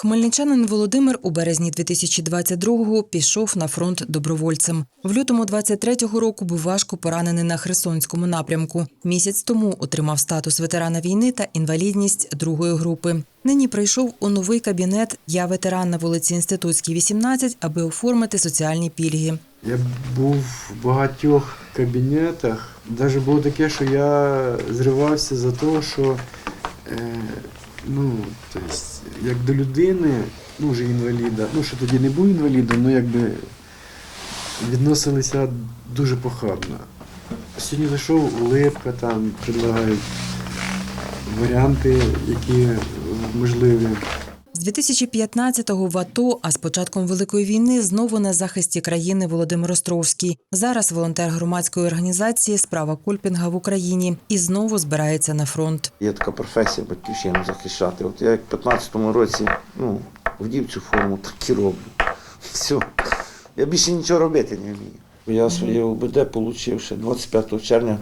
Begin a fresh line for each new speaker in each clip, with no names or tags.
Хмельничанин Володимир у березні 2022-го пішов на фронт добровольцем. В лютому 23-го року був важко поранений на Херсонському напрямку. Місяць тому отримав статус ветерана війни та інвалідність другої групи. Нині прийшов у новий кабінет Я ветеран на вулиці Інститутській, 18, аби оформити соціальні пільги.
Я був в багатьох кабінетах. Навіть було таке, що я зривався за те, що е, ну, тобто, як до людини, ну вже інваліда, ну що тоді не був інвалідом, ну якби відносилися дуже похабно. Сьогодні зайшов улипка, там предлагають варіанти, які можливі.
З 2015-го в АТО, а з початком Великої війни знову на захисті країни Володимир Островський. Зараз волонтер громадської організації Справа Кольпінга в Україні і знову збирається на фронт.
Є така професія батьківщину захищати. От я як в 15-му році ну, вдів цю форму, так і роблю. Все. Я більше нічого робити не вмію. Я своє ОБД отримав ще 25 червня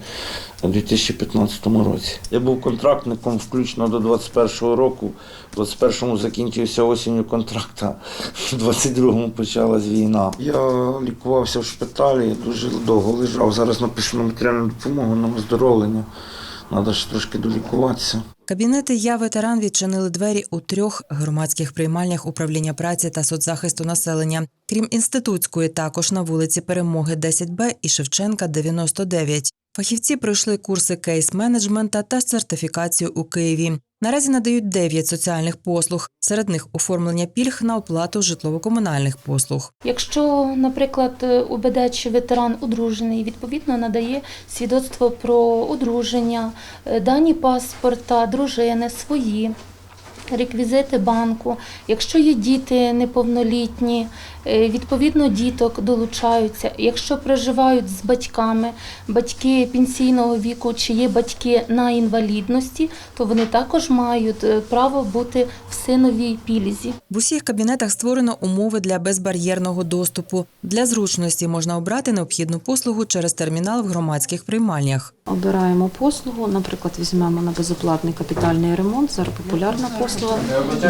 2015 році. Я був контрактником включно до 21-го року. В 21-му закінчився осінню контракта, в 22-му почалась війна. Я лікувався в шпиталі, дуже довго лежав. Зараз напишу на матеріальну допомогу, на оздоровлення. Треба ж трошки долікуватися.
Кабінети Я ветеран відчинили двері у трьох громадських приймальнях управління праці та соцзахисту населення. Крім інститутської, також на вулиці Перемоги 10Б і Шевченка 99. Фахівці пройшли курси кейс-менеджмента та сертифікацію у Києві. Наразі надають 9 соціальних послуг. Серед них оформлення пільг на оплату житлово-комунальних послуг.
Якщо, наприклад, УБД чи ветеран одружений, відповідно надає свідоцтво про одруження, е, дані паспорта, дружини, свої. Реквізити банку. Якщо є діти неповнолітні, е, відповідно діток долучаються. Якщо проживають з батьками, батьки пенсійного віку чи є батьки на інвалідності, то вони також мають е, право бути в синовій пільзі.
В усіх кабінетах створено умови для безбар'єрного доступу. Для зручності можна обрати необхідну послугу через термінал в громадських приймальнях.
Обираємо послугу, наприклад, візьмемо на безоплатний капітальний ремонт. Зараз популярна послуга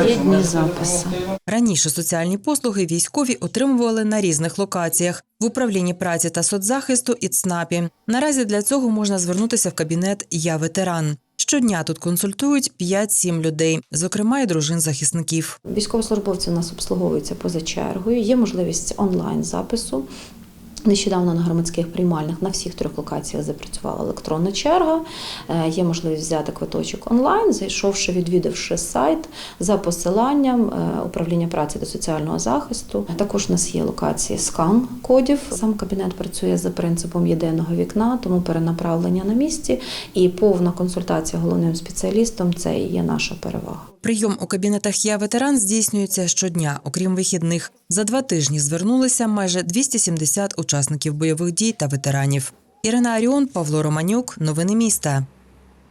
є дні запису.
Раніше соціальні послуги військові отримували на різних локаціях в управлінні праці та соцзахисту і ЦНАПі. Наразі для цього можна звернутися в кабінет Я ветеран. Щодня тут консультують 5-7 людей, зокрема і дружин захисників.
Військовослужбовці у нас обслуговуються поза чергою. Є можливість онлайн запису. Нещодавно на громадських приймальних на всіх трьох локаціях запрацювала електронна черга. Е, Є можливість взяти квиточок онлайн, зайшовши, відвідавши сайт за посиланням е, управління праці та соціального захисту. Також у нас є локації скан кодів. Сам кабінет працює за принципом єдиного вікна, тому перенаправлення на місці і повна консультація головним спеціалістом це і є наша перевага.
Прийом у кабінетах Я ветеран здійснюється щодня, окрім вихідних. За два тижні звернулися майже 270 учасників бойових дій та ветеранів. Ірина Аріон, Павло Романюк. Новини міста.